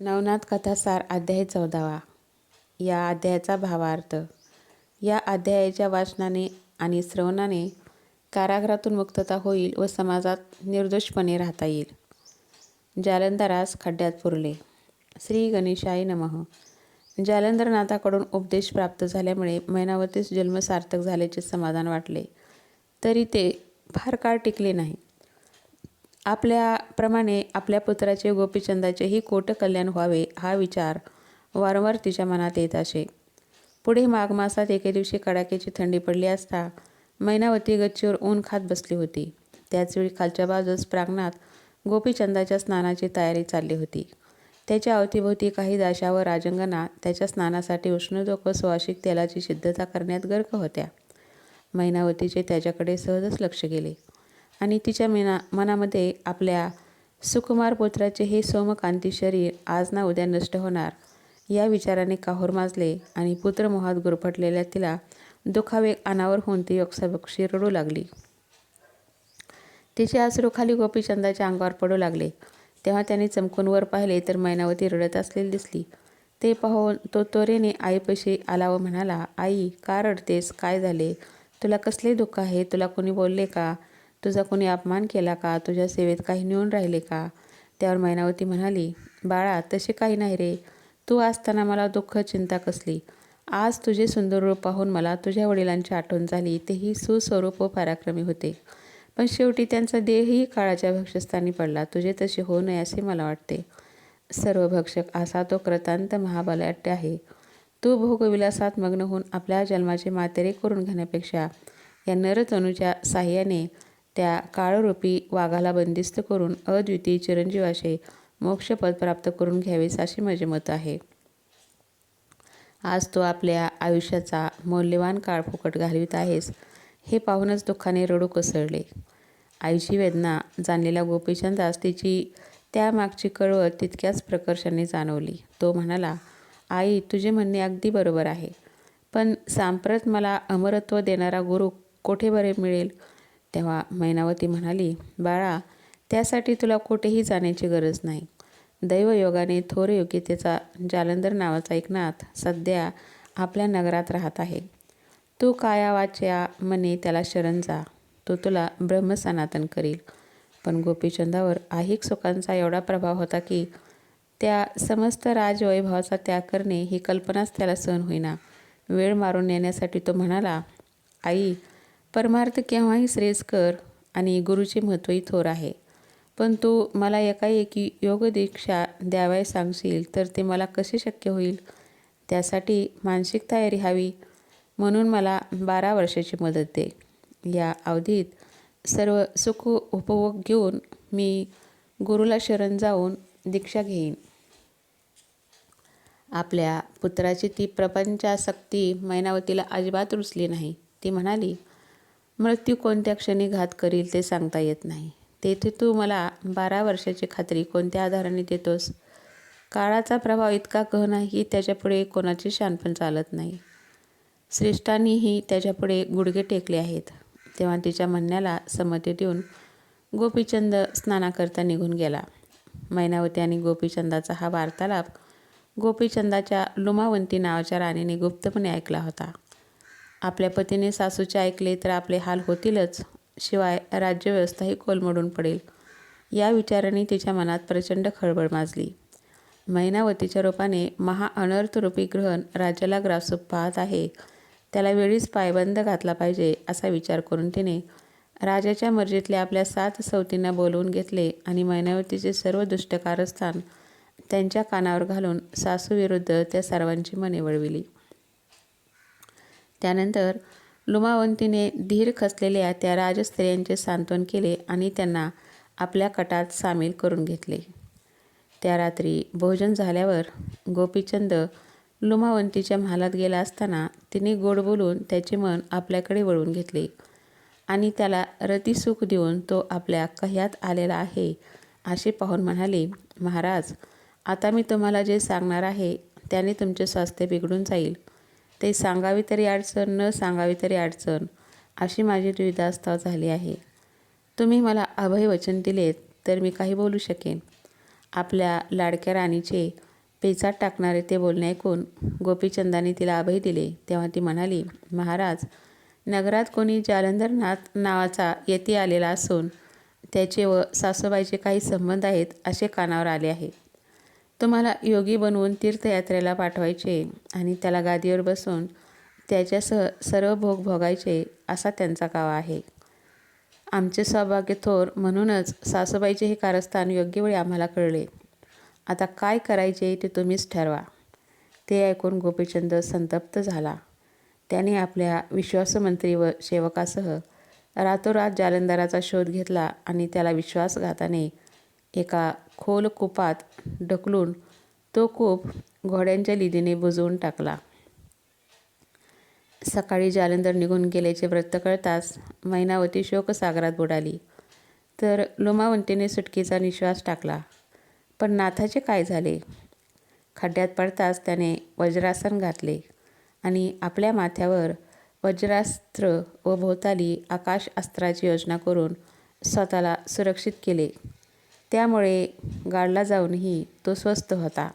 नवनाथ कथासार अध्याय चौदावा. या अध्यायाचा भावार्थ. या अध्यायाच्या वाचनाने आणि श्रवणाने कारागृहातून मुक्तता होईल व समाजात निर्दोषपणे राहता येईल. जालंधरास खड्ड्यात पुरले. श्री गणेशाय नमः. जालंधरनाथाकडून उपदेश प्राप्त झाल्यामुळे मैनावतीस जन्म सार्थक झाल्याचे समाधान वाटले. तरी ते फार काळ टिकले नाही आपल्याप्रमाणे आपल्या पुत्राचे गोपीचंदाचेही कोट कल्याण व्हावे हा विचार वारंवार तिच्या मनात येत असे. पुढे माघ मासात एके दिवशी कडाक्याची थंडी पडली असता मैनावती गच्चीवर ऊन खात बसली होती. त्याचवेळी खालच्या बाजूस प्रांगणात गोपीचंदाच्या स्नानाची तयारी चालली होती. त्याच्या अवतीभोवती काही दाशा व राजंगना त्याच्या स्नानासाठी उष्णदोक व सुवासिक तेलाची सिद्धता करण्यात गर्क होत्या. मैनावतीचे त्याच्याकडे सहजच लक्ष गेले. आणि तिच्या मना मनामध्ये आपल्या सुकुमार पुत्राचे हे सोमकांती शरीर आज ना उद्या नष्ट होणार या विचाराने काहोर माजले आणि पुत्रमोहात गुरफटलेल्या तिला दुखावेग अनावर होऊन ती योक्साबक्षी रडू लागली. तिचे अश्रू खाली गोपीचंदाच्या अंगावर पडू लागले. तेव्हा त्याने चमकून वर पाहिले तर मैनावती रडत असलेली दिसली. ते पाहून तो त्वरेने आईपाशी आला व म्हणाला आई का रडतेस? काय झाले? तुला कसले दुःख आहे? तुला कोणी बोलले का? तुझा कोणी अपमान केला का? तुझ्या सेवेत काही नेऊन राहिले का? त्यावर मैनावती म्हणाली बाळा तसे काही नाही रे. तू असताना मला दुःख चिंता कसली? आज तुझे सुंदर रूप पाहून मला तुझ्या वडिलांची आठवण झाली. तेही सुस्वरूप व पराक्रमी होते. पण शेवटी त्यांचा देहही काळाच्या भक्षस्थानी पडला. तुझे तसे होऊ नये असे मला वाटते. सर्व भक्षक असा तो कृतांत महाबलाट्य आहे. तू भोगविलासात मग्न होऊन आपल्या जन्माचे मातेरे करून घेण्यापेक्षा या नरतनूच्या साह्याने त्या काळरूपी वाघाला बंदिस्त करून अद्वितीय चिरंजीवाशे मोक्षपद प्राप्त करून घ्यावेस असे माझे मत आहे. आज तो आपल्या आयुष्याचा मौल्यवान काळ फुकट घालवित आहेस हे पाहूनच दुःखाने रडू कोसळले. आईची वेदना जाणलेल्या गोपीचंदास तिची त्यामागची कळवळ तितक्याच प्रकर्षाने जाणवली. तो म्हणाला आई तुझे म्हणणे अगदी बरोबर आहे पण सांप्रत मला अमरत्व देणारा गुरु कोठे बरे मिळेल? तेव्हा मैनावती म्हणाली बाळा त्यासाठी तुला कुठेही जाण्याची गरज नाही. दैवयोगाने थोर योग्यतेचा जालंधर नावाचा एक नाथ सध्या आपल्या नगरात राहत आहे. तू काया वाच्या मने त्याला शरण जा. तो तुला ब्रह्मसनातन करील. पण गोपीचंदावर आहिक सुखांचा एवढा प्रभाव होता की त्या समस्त राजवैभवाचा त्याग करणे ही कल्पनाच त्याला सहन होईना. वेळ मारून नेण्यासाठी तो म्हणाला आई परमार्थ केव्हाही श्रेयस्कर आणि गुरुचे महत्त्वही थोर आहे. पण तू मला एकाएकी योगदीक्षा द्यावाय सांगशील तर ते मला कसे शक्य होईल? त्यासाठी मानसिक तयारी हवी म्हणून मला बारा वर्षाची मदत दे. या अवधीत सर्व सुख उपभोग घेऊन मी गुरुला शरण जाऊन दीक्षा घेईन. आपल्या पुत्राची ती प्रपंचासक्ती मैनावतीला अजिबात रुचली नाही. ती म्हणाली मृत्यू कोणत्या क्षणी घात करील ते सांगता येत नाही. तेथे तू मला बारा वर्षाची खात्री कोणत्या आधाराने देतोस? काळाचा प्रभाव इतका गहन आहे की त्याच्यापुढे कोणाची शानपण चालत नाही. श्रेष्ठांनीही त्याच्यापुढे गुडघे टेकले आहेत. तेव्हा तिच्या म्हणण्याला समती देऊन गोपीचंद स्नानाकरता निघून गेला. मैनावती आणि गोपीचंदाचा हा वार्तालाप गोपीचंदाच्या लुमावंती नावाच्या राणीने गुप्तपणे ऐकला होता. आपल्या पतीने सासूचे ऐकले तर आपले हाल होतीलच शिवाय राज्यव्यवस्थाही कोलमडून पडेल. या विचाराने तिच्या मनात प्रचंड खळबळ माजली. महिनावतीच्या रूपाने महाअनर्थरूपी ग्रहण राज्याला ग्रासूप पाहत आहे. त्याला वेळीच पायबंद घातला पाहिजे असा विचार करून तिने राजाच्या मर्जीतल्या आपल्या सात सवतींना बोलवून घेतले आणि महिनावतीचे सर्व दुष्ट कारस्थान त्यांच्या कानावर घालून सासूविरुद्ध त्या सर्वांची मने वळविली. त्यानंतर लुमावंतीने धीर खचलेल्या त्या राजस्त्रियांचे सांत्वन केले आणि त्यांना आपल्या कटात सामील करून घेतले. त्या रात्री भोजन झाल्यावर गोपीचंद लुमावंतीच्या महालात गेला असताना तिने गोड बोलून त्याचे मन आपल्याकडे वळवून घेतले आणि त्याला रतिसुख देऊन तो आपल्या कह्यात आलेला आहे असे पाहून म्हणाले महाराज आता मी तुम्हाला जे सांगणार आहे त्याने तुमचे स्वास्थ्य बिघडून जाईल. ते सांगावी तरी अडचण न सांगावी तरी अडचण अशी माझी द्विधास्ताव झाली आहे. तुम्ही मला अभय वचन दिलेत तर मी काही बोलू शकेन. आपल्या लाडक्या राणीचे पेचात टाकणारे ते बोलणे ऐकून गोपीचंदाने तिला अभय दिले. तेव्हा ती म्हणाली महाराज नगरात कोणी जालंधरनाथ नावाचा यती आलेला असून त्याचे व सासूबाईचे काही संबंध आहेत असे कानावर आले आहे. तुम्हाला योगी बनवून तीर्थयात्रेला पाठवायचे आणि त्याला गादीवर बसून त्याच्यासह सर्व भोग भोगायचे असा त्यांचा कावा आहे. आमचे सौभाग्य थोर म्हणूनच सासूबाईचे हे कारस्थान योग्य वेळी आम्हाला कळले. आता काय करायचे ते तुम्हीच ठरवा. ते ऐकून गोपीचंद संतप्त झाला. त्याने आपल्या विश्वासमंत्री व सेवकासह रातोरात जालंधराचा शोध घेतला आणि त्याला विश्वासघाताने एका खोल कूपात ढकलून तो कूप घोड्यांच्या लिदीने बुजवून टाकला. सकाळी जालंधर निघून गेल्याचे वृत्त कळताच मैनावती शोकसागरात बुडाली. तर लुमावंतीने सुटकीचा निश्वास टाकला. पण नाथाचे काय झाले? खड्ड्यात पडताच त्याने वज्रासन घातले आणि आपल्या माथ्यावर वज्रास्त्र व भोवताली आकाश अस्त्राची योजना करून स्वतःला सुरक्षित केले. त्यामुळे गाडला जाऊनही तो स्वस्त होता.